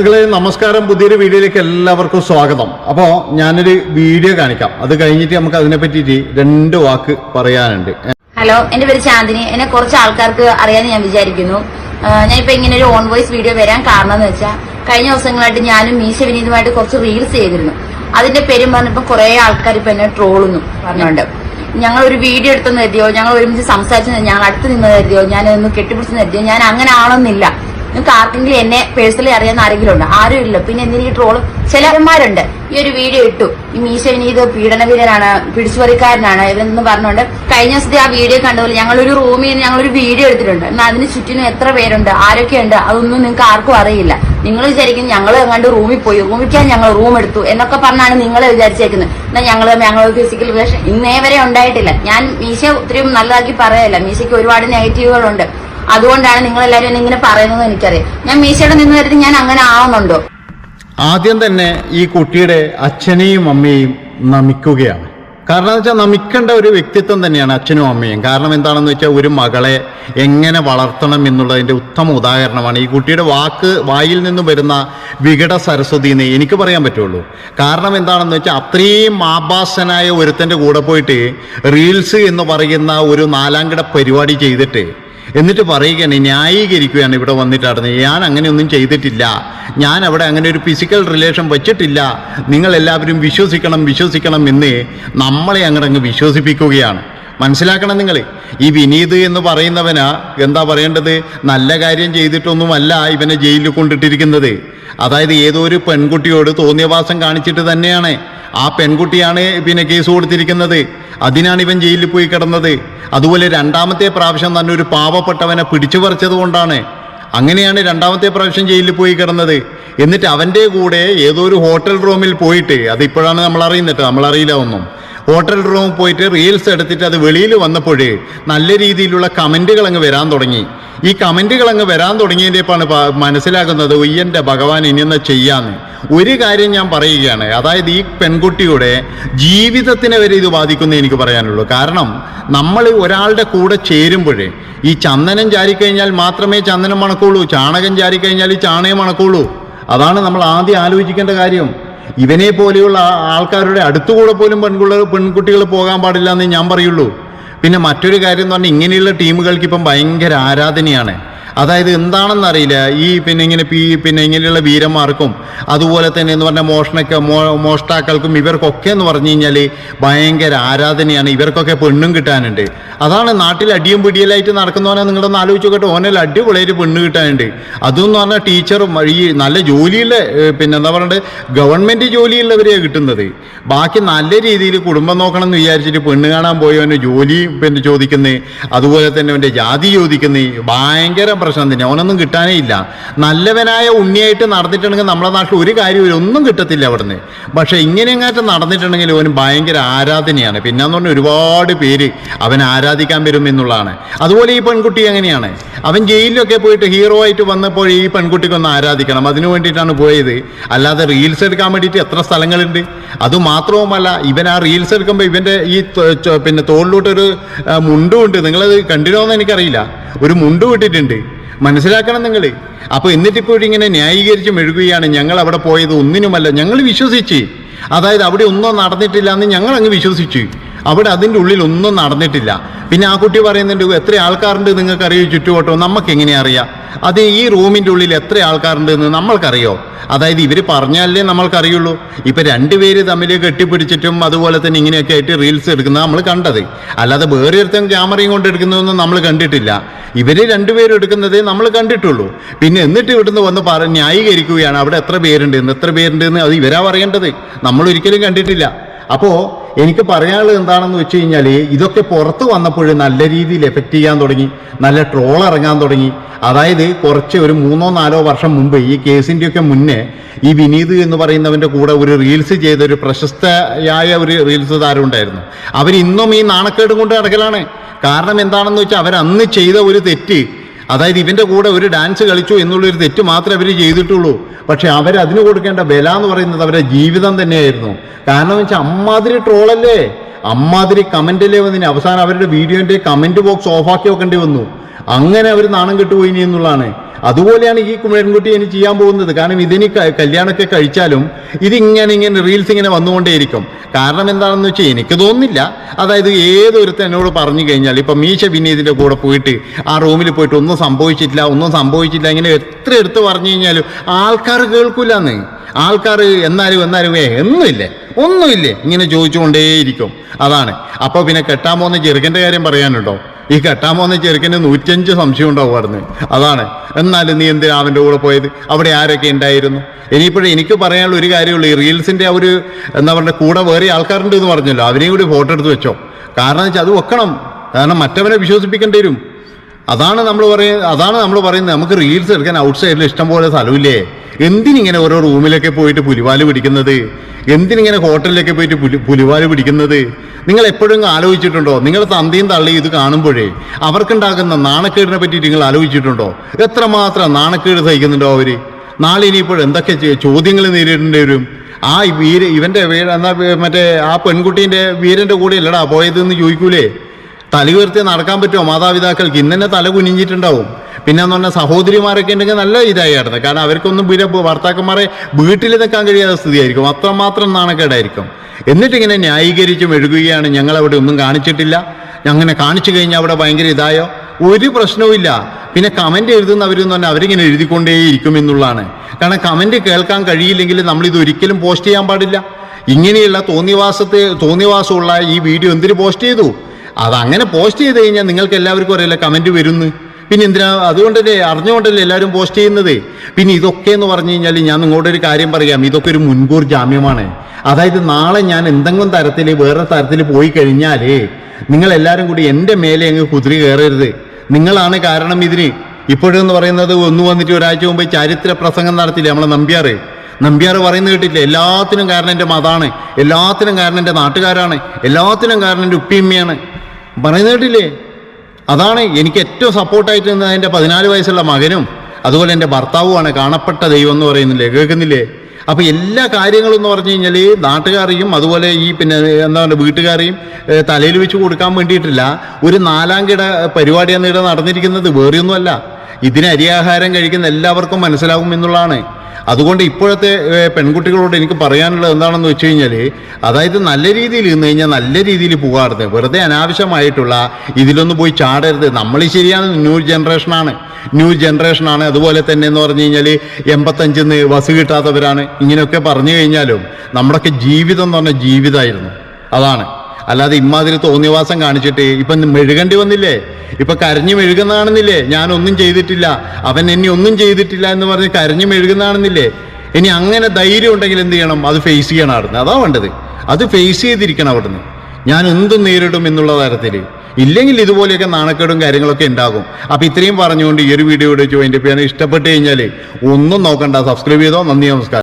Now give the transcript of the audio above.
സുഹൃത്തുക്കളെ നമസ്കാരം. പുതിയൊരു വീഡിയോയിലേക്ക് എല്ലാവർക്കും സ്വാഗതം. അപ്പോൾ ഞാനൊരു വീഡിയോ കാണിക്കാം. അത് കഴിഞ്ഞിട്ട് നമുക്ക് അതിനെ പറ്റിയിട്ട് രണ്ട് വാക്ക് പറയാനുണ്ട്. ഹലോ എന്റെ പേര് ചാന്ദിനി എന്നെ കുറച്ച് ആൾക്കാർക്ക് അറിയാമെന്ന് ഞാൻ വിചാരിക്കുന്നു. ഞാൻ ഇപ്പൊ ഇങ്ങനെ ഒരു ഓൺ വോയിസ് വീഡിയോ വരാൻ കാരണം എന്ന് വെച്ചാൽ കഴിഞ്ഞ ദിവസങ്ങളായിട്ട് ഞാനും മീശ വിനീതുമായിട്ട് കുറച്ച് റീൽസ് ചെയ്തിരുന്നു. അതിന്റെ പേരും പറഞ്ഞപ്പോ കുറെ ആൾക്കാർ ഇപ്പൊ എന്നെ ട്രോളുന്നു പറഞ്ഞുകൊണ്ട് ഞങ്ങൾ ഒരു വീഡിയോ എടുത്തെന്ന് കരുതിയോ? ഞങ്ങൾ ഒരുമിച്ച് സംസാരിച്ചു ഞങ്ങൾ അടുത്ത് നിന്ന് കരുതിയോ? ഞാൻ ഒന്ന് കെട്ടിപ്പിടിച്ചെന്ന് കരുതിയോ? ഞാൻ അങ്ങനെ ആണെന്നില്ല നിങ്ങൾക്ക് ആർക്കെങ്കിലും എന്നെ പേഴ്സണലി അറിയാവുന്ന ആരെങ്കിലും ഉണ്ട് ആരും ഇല്ല പിന്നെ എന്തിനീ ട്രോൾ ചിലന്മാരുണ്ട് ഈ ഒരു വീഡിയോ ഇട്ടു. ഈ മീശ ഇത് പീഡനവീരനാണ് പിടിച്ചുപറിക്കാരനാണ് ഇവരെന്ന് പറഞ്ഞുകൊണ്ട് കഴിഞ്ഞ ദിവസത്തെ ആ വീഡിയോ കണ്ടതുപോലെ ഞങ്ങളൊരു റൂമിൽ നിന്ന് ഞങ്ങളൊരു വീഡിയോ എടുത്തിട്ടുണ്ട്. എന്നാൽ അതിന് ചുറ്റിനും എത്ര പേരുണ്ട് ആരൊക്കെയുണ്ട് അതൊന്നും നിങ്ങൾക്ക് ആർക്കും അറിയില്ല. നിങ്ങൾ വിചാരിക്കും ഞങ്ങൾ എങ്ങാണ്ട് റൂമിൽ പോയി റൂമിക്കാൻ ഞങ്ങൾ റൂം എടുത്തു എന്നൊക്കെ പറഞ്ഞാണ് നിങ്ങൾ വിചാരിച്ചേക്കുന്നത്. എന്നാൽ ഞങ്ങൾ ഞങ്ങൾ ഫിസിക്കൽ റിലേഷൻ ഇന്നേ വരെ ഉണ്ടായിട്ടില്ല. ഞാൻ മീശ ഒത്തിരി നല്ലതാക്കി പറയല്ല. മീശയ്ക്ക് ഒരുപാട് നെഗറ്റീവുകളുണ്ട് അതുകൊണ്ടാണ് നിങ്ങൾ എല്ലാവരും എന്നെ ഇങ്ങനെ പറയുന്നത് എനിക്കറിയാം. ഞാൻ മീശയുടെ നിന്ന് കരുതി ഞാൻ അങ്ങനെ ആവുന്നുണ്ടോ? ആദ്യം തന്നെ ഈ കുട്ടിയുടെ അച്ഛനെയും അമ്മയെയും നമിക്കുകയാണ്. കാരണം എന്ന് വെച്ചാൽ നമിക്കേണ്ട ഒരു വ്യക്തിത്വം തന്നെയാണ് അച്ഛനും അമ്മയും. കാരണം എന്താണെന്ന് വെച്ചാൽ ഒരു മകളെ എങ്ങനെ വളർത്തണം എന്നുള്ളതിന്റെ ഉത്തമ ഉദാഹരണമാണ് ഈ കുട്ടിയുടെ വാക്ക് വായിൽ നിന്നും വരുന്ന വികട സരസ്വതി എന്ന് എനിക്ക് പറയാൻ പറ്റുള്ളൂ. കാരണം എന്താണെന്ന് വെച്ചാൽ അത്രയും ആഭാസനായ ഒരുത്തന്റെ കൂടെ പോയിട്ട് റീൽസ് എന്ന് പറയുന്ന ഒരു നാലാംകിട പരിപാടി ചെയ്തിട്ട് എന്നിട്ട് പറയുകയാണ് ന്യായീകരിക്കുകയാണ് ഇവിടെ വന്നിട്ടാണ് ഞാൻ അങ്ങനെയൊന്നും ചെയ്തിട്ടില്ല. ഞാൻ അവിടെ അങ്ങനെ ഒരു ഫിസിക്കൽ റിലേഷൻ വച്ചിട്ടില്ല. നിങ്ങളെല്ലാവരും വിശ്വസിക്കണം വിശ്വസിക്കണം എന്ന് നമ്മളെ അങ്ങടങ്ങ് വിശ്വസിപ്പിക്കുകയാണ്. മനസ്സിലാക്കണം നിങ്ങൾ. ഈ വിനീത് എന്ന് പറയുന്നവന് എന്താ പറയേണ്ടത്? നല്ല കാര്യം ചെയ്തിട്ടൊന്നുമല്ല ഇവനെ ജയിലിൽ കൊണ്ടിട്ടിരിക്കുന്നത്. അതായത് ഏതോ ഒരു പെൺകുട്ടിയോട് തോന്നിയവാസം കാണിച്ചിട്ട് തന്നെയാണ്. ആ പെൺകുട്ടിയാണ് പിന്നെ കേസ് കൊടുത്തിരിക്കുന്നത്. അതിനാണ് ഇവൻ ജയിലിൽ പോയി കിടന്നത്. അതുപോലെ രണ്ടാമത്തെ പ്രാവശ്യം തന്നെ ഒരു പാവപ്പെട്ടവനെ പിടിച്ചു പറിച്ചത് കൊണ്ടാണ്. അങ്ങനെയാണ് രണ്ടാമത്തെ പ്രാവശ്യം ജയിലിൽ പോയി കിടന്നത്. എന്നിട്ട് അവന്റെ കൂടെ ഏതോ ഒരു ഹോട്ടൽ റൂമിൽ പോയിട്ട് അതിപ്പോഴാണ് നമ്മൾ അറിയുന്നിട്ട് നമ്മൾ അറിയില്ല ഒന്നും. ഹോട്ടൽ റൂമിൽ പോയിട്ട് റീൽസ് എടുത്തിട്ട് അത് വെളിയിൽ വന്നപ്പോഴേ നല്ല രീതിയിലുള്ള കമന്റുകൾ അങ്ങ് വരാൻ തുടങ്ങി. ഈ കമന്റുകൾ അങ്ങ് വരാൻ തുടങ്ങിയതിന്റെപ്പാണ് മനസ്സിലാക്കുന്നത് ഉയ്യന്റെ ഭഗവാൻ ഇനിയെന്ന് ചെയ്യാന്ന്. ഒരു കാര്യം ഞാൻ പറയുകയാണ്. അതായത് ഈ പെൺകുട്ടിയുടെ ജീവിതത്തിനെ വരെ ഇത് ബാധിക്കുന്ന എനിക്ക് പറയാനുള്ളൂ. കാരണം നമ്മൾ ഒരാളുടെ കൂടെ ചേരുമ്പോഴേ ഈ ചന്ദനം ചാരിക്കഴിഞ്ഞാൽ മാത്രമേ ചന്ദനം മണക്കുള്ളൂ ചാണകം ചാരിക്കഴിഞ്ഞാൽ ചാണകം മണക്കുള്ളൂ. അതാണ് നമ്മൾ ആദ്യം ആലോചിക്കേണ്ട കാര്യം. ഇവനെ പോലെയുള്ള ആൾക്കാരുടെ അടുത്തുകൂടെ പോലും പെൺകുള്ള പെൺകുട്ടികൾ പോകാൻ പാടില്ല എന്ന് ഞാൻ പറയുള്ളൂ. പിന്നെ മറ്റൊരു കാര്യം എന്ന് പറഞ്ഞാൽ ഇങ്ങനെയുള്ള ടീമുകൾക്ക് ഇപ്പം ഭയങ്കര ആരാധനയാണ്. അതായത് എന്താണെന്ന് അറിയില്ല. ഈ പിന്നെ ഇങ്ങനെ പിന്നെ ഇങ്ങനെയുള്ള വീരന്മാർക്കും അതുപോലെ തന്നെ എന്ന് പറഞ്ഞാൽ മോഷണക്ക മോഷ്ടാക്കൾക്കും ഇവർക്കൊക്കെ എന്ന് പറഞ്ഞു കഴിഞ്ഞാൽ ഭയങ്കര ആരാധനയാണ്. ഇവർക്കൊക്കെ പെണ്ണും കിട്ടാനുണ്ട്. അതാണ് നാട്ടിൽ അടിയും പിടിയലായിട്ട് നടക്കുന്നവനെ നിങ്ങളൊന്ന് ആലോചിച്ച് നോക്കട്ടെ. ഓനല്ല അടിപൊളിയായിട്ട് പെണ്ണ് കിട്ടാനുണ്ട്. അതെന്ന് പറഞ്ഞാൽ ടീച്ചറും ഈ നല്ല ജോലിയുള്ള പിന്നെ എന്താ പറയണ്ടത് ഗവൺമെന്റ് ജോലിയുള്ളവരെയാണ് കിട്ടുന്നത്. ബാക്കി നല്ല രീതിയിൽ കുടുംബം നോക്കണം എന്ന് വിചാരിച്ചിട്ട് പെണ്ണ് കാണാൻ പോയവന് ജോലി പിന്നെ ചോദിക്കുന്നത് അതുപോലെ തന്നെ അവന്റെ ജാതി ചോദിക്കുന്നത് ഭയങ്കര പ്രശ്നം തന്നെ. അവനൊന്നും കിട്ടാനേ ഇല്ല. നല്ലവനായ ഉണ്ണിയായിട്ട് നടന്നിട്ടുണ്ടെങ്കിൽ നമ്മുടെ നാട്ടിൽ ഒരു കാര്യമില്ല ഒന്നും കിട്ടത്തില്ല അവിടുന്ന്. പക്ഷേ ഇങ്ങനെ എങ്ങാറ്റം നടന്നിട്ടുണ്ടെങ്കിൽ അവന് ഭയങ്കര ആരാധനയാണ്. പിന്നെ എന്ന് പറഞ്ഞാൽ ഒരുപാട് പേര് അവൻ ആരാധിക്കാൻ വരും എന്നുള്ളതാണ്. അതുപോലെ ഈ പെൺകുട്ടി എങ്ങനെയാണ്? അവൻ ജയിലിലൊക്കെ പോയിട്ട് ഹീറോ ആയിട്ട് വന്നപ്പോൾ ഈ പെൺകുട്ടിക്കൊന്ന് ആരാധിക്കണം. അതിനു വേണ്ടിയിട്ടാണ് പോയത്. അല്ലാതെ റീൽസ് എടുക്കാൻ വേണ്ടിയിട്ട് എത്ര സ്ഥലങ്ങളുണ്ട്? അതുമാത്രവുമല്ല ഇവൻ ആ റീൽസ് എടുക്കുമ്പോൾ ഇവന്റെ ഈ പിന്നെ തോളിലോട്ടൊരു മുണ്ടുമുണ്ട് നിങ്ങളത് കണ്ടിരുമോന്ന് എനിക്കറിയില്ല. ഒരു മുണ്ട് വിട്ടിട്ടുണ്ട്. മനസ്സിലാക്കണം നിങ്ങൾ അപ്പോൾ എന്നിട്ടിപ്പോൾ ഇങ്ങനെ ന്യായീകരിച്ച് മെഴുകുകയാണ്. ഞങ്ങൾ അവിടെ പോയത് ഒന്നിനുമല്ല. ഞങ്ങൾ വിശ്വസിച്ച്. അതായത് അവിടെ ഒന്നും നടന്നിട്ടില്ല എന്ന് ഞങ്ങൾ അങ്ങ് വിശ്വസിച്ചു. അവിടെ അതിന്റെ ഉള്ളിൽ ഒന്നും നടന്നിട്ടില്ല. പിന്നെ ആ കുട്ടി പറയുന്നുണ്ട് എത്ര ആൾക്കാരുണ്ട് നിങ്ങൾക്ക് അറിയോ ചുറ്റുവട്ടം? നമുക്ക് എങ്ങനെ അറിയാം? അത് ഈ റൂമിന്റെ ഉള്ളിൽ എത്ര ആൾക്കാരുണ്ട് എന്ന് നമ്മൾക്കറിയോ? അതായത് ഇവർ പറഞ്ഞാലേ നമ്മൾക്കറിയുള്ളൂ. ഇപ്പം രണ്ടുപേര് തമ്മിൽ കെട്ടിപ്പിടിച്ചിട്ടും അതുപോലെ തന്നെ ഇങ്ങനെയൊക്കെ ആയിട്ട് റീൽസ് എടുക്കുന്ന നമ്മൾ കണ്ടത്. അല്ലാതെ വേറെ ഒരുത്തം ക്യാമറയും കൊണ്ട് എടുക്കുന്നതൊന്നും നമ്മൾ കണ്ടിട്ടില്ല. ഇവർ രണ്ടുപേരും എടുക്കുന്നതേ നമ്മൾ കണ്ടിട്ടുള്ളൂ. പിന്നെ എന്നിട്ട് ഇവിടുന്ന് വന്ന് പറ ന്യായീകരിക്കുകയാണ്. അവിടെ എത്ര പേരുണ്ട് എത്ര പേരുണ്ട് എന്ന് അത് ഇവരാ പറയേണ്ടത്. നമ്മൾ ഒരിക്കലും കണ്ടിട്ടില്ല. അപ്പോൾ എനിക്ക് പറയാനുള്ളത് എന്താണെന്ന് വെച്ച് കഴിഞ്ഞാൽ ഇതൊക്കെ പുറത്ത് വന്നപ്പോൾ നല്ല രീതിയിൽ എഫക്റ്റ് ചെയ്യാൻ തുടങ്ങി. നല്ല ട്രോൾ ഇറങ്ങാൻ തുടങ്ങി. അതായത് കുറച്ച് ഒരു മൂന്നോ നാലോ വർഷം മുമ്പ് ഈ കേസിന്റെയൊക്കെ മുന്നേ ഈ വിനീത് എന്ന് പറയുന്നവന്റെ കൂടെ ഒരു റീൽസ് ചെയ്ത ഒരു പ്രശസ്തയായ ഒരു റീൽസ് താരം ഉണ്ടായിരുന്നു അവരിന്നും ഈ നാണക്കേട് കൊണ്ട് കിടക്കലാണ് കാരണം എന്താണെന്ന് വെച്ചാൽ അവരന്ന് ചെയ്ത ഒരു തെറ്റ് അതായത് ഇവന്റെ കൂടെ ഒരു ഡാൻസ് കളിച്ചു എന്നുള്ളൊരു തെറ്റ് മാത്രമേ അവർ ചെയ്തിട്ടുള്ളൂ. പക്ഷേ അവർ അതിന് കൊടുക്കേണ്ട വില എന്ന് പറയുന്നത് അവരുടെ ജീവിതം തന്നെയായിരുന്നു. കാരണം എന്ന് വെച്ചാൽ അമ്മാതിരി ട്രോളല്ലേ അമ്മാതിരി കമന്റല്ലേ വന്നിന് അവസാനം അവരുടെ വീഡിയോന്റെ കമന്റ് ബോക്സ് ഓഫാക്കി വെക്കേണ്ടി വന്നു. അങ്ങനെ അവർ നാണം കെട്ടുപോയിനി എന്നുള്ളതാണ്. അതുപോലെയാണ് ഈ പെൺകുട്ടി ഇനി ചെയ്യാൻ പോകുന്നത്. കാരണം ഇതിനി കല്യാണമൊക്കെ കഴിച്ചാലും ഇതിങ്ങനെ ഇങ്ങനെ റീൽസ് ഇങ്ങനെ വന്നുകൊണ്ടേയിരിക്കും. കാരണം എന്താണെന്ന് വെച്ചാൽ എനിക്ക് തോന്നുന്നില്ല. അതായത് ഏതൊരുത്തൻ എന്നോട് പറഞ്ഞു കഴിഞ്ഞാൽ ഇപ്പം മീശ വിനീതിന്റെ കൂടെ പോയിട്ട് ആ റൂമിൽ പോയിട്ട് ഒന്നും സംഭവിച്ചിട്ടില്ല ഒന്നും സംഭവിച്ചില്ല ഇങ്ങനെ എത്ര എടുത്ത് പറഞ്ഞു കഴിഞ്ഞാലും ആൾക്കാർ കേൾക്കൂലെന്ന്. ആൾക്കാർ എന്നാലും എന്നാലും ഏ ഒന്നുമില്ലേ? ഒന്നുമില്ലേ? ഇങ്ങനെ ചോദിച്ചുകൊണ്ടേയിരിക്കും. അതാണ്. അപ്പോൾ പിന്നെ കെട്ടാൻ പോകുന്ന ചെറുക്കന്റെ കാര്യം പറയാനുണ്ടോ? ഈ കെട്ടാൻ പോകുന്ന ചെറുക്കന് നൂറ്റഞ്ച് സംശയം ഉണ്ടാവുമായിരുന്നു. അതാണ്. എന്നാലും നീ എന്തിനാ അവന്റെ കൂടെ പോയത്? അവിടെ ആരൊക്കെ ഉണ്ടായിരുന്നു? ഇനിയിപ്പോഴും എനിക്ക് പറയാനുള്ള ഒരു കാര്യമുള്ളൂ. ഈ റീൽസിന്റെ ആ ഒരു എന്താ പറയുക കൂടെ വേറെ ആൾക്കാരുണ്ട് എന്ന് പറഞ്ഞല്ലോ. അവരെയും കൂടി ഫോട്ടോ എടുത്ത് വെച്ചോ. കാരണം വെച്ചാൽ അത് വെക്കണം. കാരണം മറ്റവനെ വിശ്വസിപ്പിക്കേണ്ടി വരും. അതാണ് നമ്മൾ പറയുന്നത് അതാണ് നമ്മൾ പറയുന്നത്. നമുക്ക് റീൽസ് എടുക്കാൻ ഔട്ട് സൈഡിൽ ഇഷ്ടംപോലെ സ്ഥലമില്ലേ? എന്തിനിങ്ങനെ ഓരോ റൂമിലൊക്കെ പോയിട്ട് പുലിവാൽ പിടിക്കുന്നത്? എന്തിനിങ്ങനെ ഹോട്ടലിലൊക്കെ പോയിട്ട് പുലി പുലിവാൽ പിടിക്കുന്നത്? നിങ്ങൾ എപ്പോഴും ആലോചിച്ചിട്ടുണ്ടോ? നിങ്ങൾ തന്തിയും തള്ളി ഇത് കാണുമ്പോഴേ അവർക്കുണ്ടാകുന്ന നാണക്കേടിനെ പറ്റിയിട്ട് നിങ്ങൾ ആലോചിച്ചിട്ടുണ്ടോ? എത്രമാത്രം നാണക്കേട് സഹിക്കുന്നുണ്ടോ അവർ നാളെ ഇനിയിപ്പോൾ എന്തൊക്കെ ചോദ്യങ്ങൾ നേരിടേണ്ടി വരും? ആ വീര ഇവന്റെ വീട് എന്നാ മറ്റേ ആ പെൺകുട്ടീന്റെ വീരന്റെ കൂടെ അല്ലടാ പോയതെന്ന് ചോദിക്കൂലേ? തല ഉയർത്തി നടക്കാൻ പറ്റുമോ? മാതാപിതാക്കൾക്ക് ഇന്ന് തല കുനിഞ്ഞിട്ടുണ്ടാവും. പിന്നെ എന്ന് പറഞ്ഞാൽ സഹോദരിമാരൊക്കെ ഉണ്ടെങ്കിൽ നല്ല ഇതായിരുന്നു കാരണം അവർക്കൊന്നും പിന്നെ ഭർത്താക്കന്മാരെ വീട്ടിൽ നിൽക്കാൻ കഴിയാത്ത സ്ഥിതിയായിരിക്കും. അത്രമാത്രം നാണക്കേടായിരിക്കും. എന്നിട്ടിങ്ങനെ ന്യായീകരിച്ചും എഴുകുകയാണ് ഞങ്ങളവിടെ ഒന്നും കാണിച്ചിട്ടില്ല. അങ്ങനെ കാണിച്ചു കഴിഞ്ഞാൽ അവിടെ ഭയങ്കര ഇതായോ? ഒരു പ്രശ്നവുമില്ല പിന്നെ കമന്റ് എഴുതുന്നവരെന്ന് പറഞ്ഞാൽ അവരിങ്ങനെ എഴുതിക്കൊണ്ടേയിരിക്കും എന്നുള്ളതാണ്. കാരണം കമന്റ് കേൾക്കാൻ കഴിയില്ലെങ്കിൽ നമ്മളിത് ഒരിക്കലും പോസ്റ്റ് ചെയ്യാൻ പാടില്ല. ഇങ്ങനെയുള്ള തോന്നിവാസത്തെ തോന്നിവാസമുള്ള ഈ വീഡിയോ എന്തിനു പോസ്റ്റ് ചെയ്തു? അതങ്ങനെ പോസ്റ്റ് ചെയ്ത് കഴിഞ്ഞാൽ നിങ്ങൾക്ക് എല്ലാവർക്കും അറിയില്ല കമന്റ് വരുന്നു. പിന്നെ എന്തിനാ അതുകൊണ്ടല്ലേ അറിഞ്ഞുകൊണ്ടല്ലേ എല്ലാവരും പോസ്റ്റ് ചെയ്യുന്നത്? പിന്നെ ഇതൊക്കെ എന്ന് പറഞ്ഞു കഴിഞ്ഞാൽ ഞാൻ നിങ്ങളോടൊരു കാര്യം പറയാം. ഇതൊക്കെ ഒരു മുൻകൂർ ജാമ്യമാണ്. അതായത് നാളെ ഞാൻ എന്തെങ്കിലും തരത്തിൽ വേറെ തരത്തിൽ പോയി കഴിഞ്ഞാൽ നിങ്ങൾ എല്ലാവരും കൂടി എന്റെ മേലെ അങ്ങ് കുതിരി കയറരുത്. നിങ്ങളാണ് കാരണം ഇതിന്. ഇപ്പോഴെന്ന് പറയുന്നത് ഒന്ന് വന്നിട്ട് ഒരാഴ്ച മുമ്പ് ചരിത്ര പ്രസംഗം നടത്തില്ലേ നമ്മളെ നമ്പ്യാറ്? നമ്പ്യാർ പറയുന്നത് കേട്ടില്ലേ എല്ലാത്തിനും കാരണം എന്റെ മതാണ്. എല്ലാത്തിനും കാരണം എന്റെ നാട്ടുകാരാണ്. എല്ലാത്തിനും കാരണം എന്റെ ഉപ്പിയമ്മയാണ്. പറയുന്നത് കേട്ടില്ലേ അതാണ് എനിക്ക് ഏറ്റവും സപ്പോർട്ടായിട്ട് നിന്നത് എന്റെ പതിനാല് വയസ്സുള്ള മകനും അതുപോലെ എന്റെ ഭർത്താവുമാണ് കാണപ്പെട്ട ദൈവം എന്ന് പറയുന്നില്ലേ? കേൾക്കുന്നില്ലേ? അപ്പോൾ എല്ലാ കാര്യങ്ങളും എന്ന് പറഞ്ഞു കഴിഞ്ഞാൽ നാട്ടുകാരെയും അതുപോലെ ഈ പിന്നെ എന്താ പറയുക വീട്ടുകാരെയും തലയിൽ വെച്ച് കൊടുക്കാൻ വേണ്ടിയിട്ടില്ല. ഒരു നാലാം കിട പരിപാടിയാണ് ഇവിടെ നടന്നിരിക്കുന്നത്. വേറെയൊന്നുമല്ല. ഇതിന് അരിയാഹാരം കഴിക്കുന്ന എല്ലാവർക്കും മനസ്സിലാകും എന്നുള്ളതാണ്. അതുകൊണ്ട് ഇപ്പോഴത്തെ പെൺകുട്ടികളോട് എനിക്ക് പറയാനുള്ളത് എന്താണെന്ന് വെച്ച് കഴിഞ്ഞാൽ അതായത് നല്ല രീതിയിൽ നിന്ന് കഴിഞ്ഞാൽ നല്ല രീതിയിൽ പോകാറുത് വെറുതെ അനാവശ്യമായിട്ടുള്ള ഇതിലൊന്നും പോയി ചാടരുത്. നമ്മൾ ശരിയാണ് ന്യൂ ജനറേഷനാണ്. ന്യൂ ജനറേഷനാണ്. അതുപോലെ തന്നെ എന്ന് പറഞ്ഞു കഴിഞ്ഞാൽ എൺപത്തഞ്ചിന്ന് ബസ് കിട്ടാത്തവരാണ്. ഇങ്ങനെയൊക്കെ പറഞ്ഞു കഴിഞ്ഞാലും നമ്മുടെയൊക്കെ ജീവിതം എന്ന് പറഞ്ഞ ജീവിതമായിരുന്നു അതാണ്. അല്ലാതെ ഇമാതിരി തോന്നിവാസം കാണിച്ചിട്ട് ഇപ്പൊ മെഴുകേണ്ടി വന്നില്ലേ? ഇപ്പൊ കരഞ്ഞു മെഴുകുന്നതാണെന്നില്ലേ ഞാനൊന്നും ചെയ്തിട്ടില്ല. അവൻ എന്നെ ഒന്നും ചെയ്തിട്ടില്ല എന്ന് പറഞ്ഞ് കരഞ്ഞു മെഴുകുന്നതാണെന്നില്ലേ ഇനി അങ്ങനെ ധൈര്യം ഉണ്ടെങ്കിൽ എന്ത് ചെയ്യണം? അത് ഫേസ് ചെയ്യണം അവിടുന്ന്. അതാ വേണ്ടത്. അത് ഫേസ് ചെയ്തിരിക്കണം അവിടുന്ന്. ഞാൻ എന്തും നേരിടും എന്നുള്ള തരത്തിൽ. ഇല്ലെങ്കിൽ ഇതുപോലെയൊക്കെ നാണക്കേടും കാര്യങ്ങളൊക്കെ ഉണ്ടാകും. അപ്പൊ ഇത്രയും പറഞ്ഞുകൊണ്ട് ഈ ഒരു വീഡിയോ ജോയിന്റ് പേര് ഇഷ്ടപ്പെട്ട് കഴിഞ്ഞാൽ ഒന്നും നോക്കണ്ട. സബ്സ്ക്രൈബ് ചെയ്തോ? നന്ദി നമസ്കാരം.